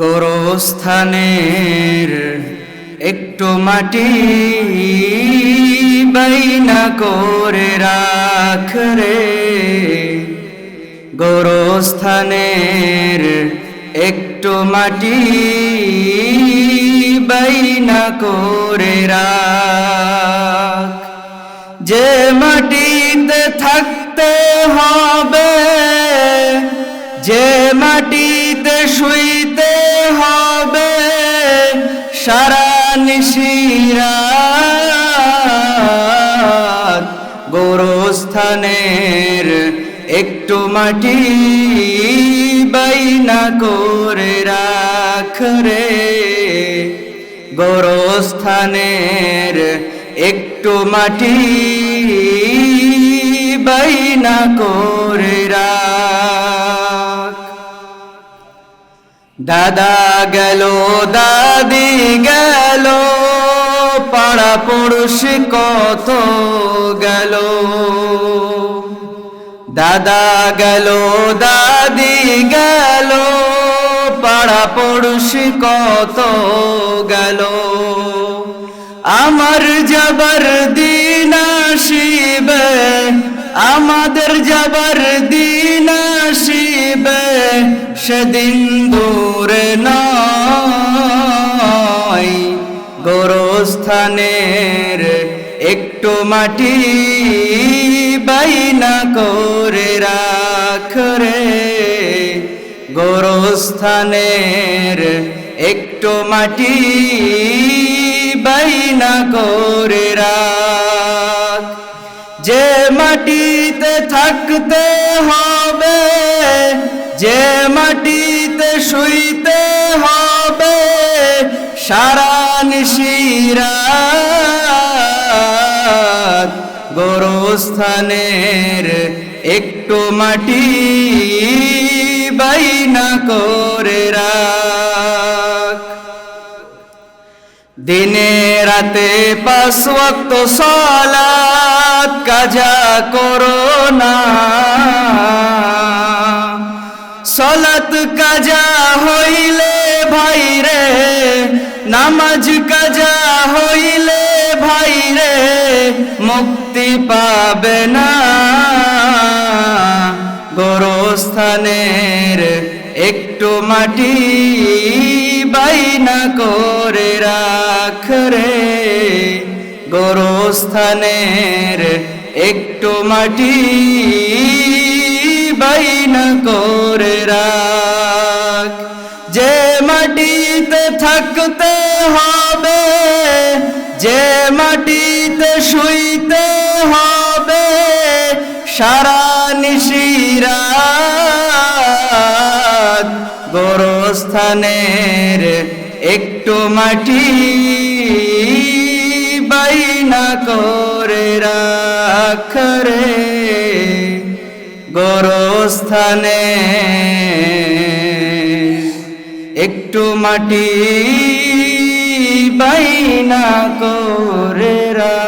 গোরস্থানের একটু মাটি বাইনা করে রাখ রে। গোরস্থানের একটু মাটি বাইনা করে রাখ। যে মাটিতে থাকতে হবে যে মাটিতে শুইতে হবে, সারা নিশিরা গোরস্থানের একটু মাটি বাইনা করে রাখ রে। গোরস্থানের একটু মাটি বাইনা করে রাখ দাদা গেল, দাদি গেল, পাড়া পড়োশি কত গেল। দাদা গেল, দাদি গেল, পাড়া পড়োশি কত গেল। আমার যাবার দিন আসিবে, আমাদের যাবার দিন আসিবে। সেদিন দূরে নয়, গোরস্থানের একটু মাটি বাইনা করে রাখ রে। গোরস্থানের একটু মাটি বাইনা করে রাখ। যে মাটিতে থাকতে হবে যে মাটিতে শুইতে হবে সারা নিশিরাত। গোরস্থানের একটু মাটি বাইনা করে রাখ। দিনে রাতে পাঁচ সালাত কাজা করো না। সলাত কাজা হইলে ভাই রে, নামাজ কাজা হইলে ভাই রে, মুক্তি পাবে না। গোরস্থানের একটু মাটি বাইনা করে রাখ রে। গোরস্থানের একটু মাটি বাইনা করে রাখ। যে মাটিতে থাকতে হবে, যে মাটিতে শুইতে হবে, সারা নিশিরাত গোরস্থানের একটু মাটি বাইনা করে রাখ রে। গোরস্থানে। একটু মাটি বাইনা করে রাখ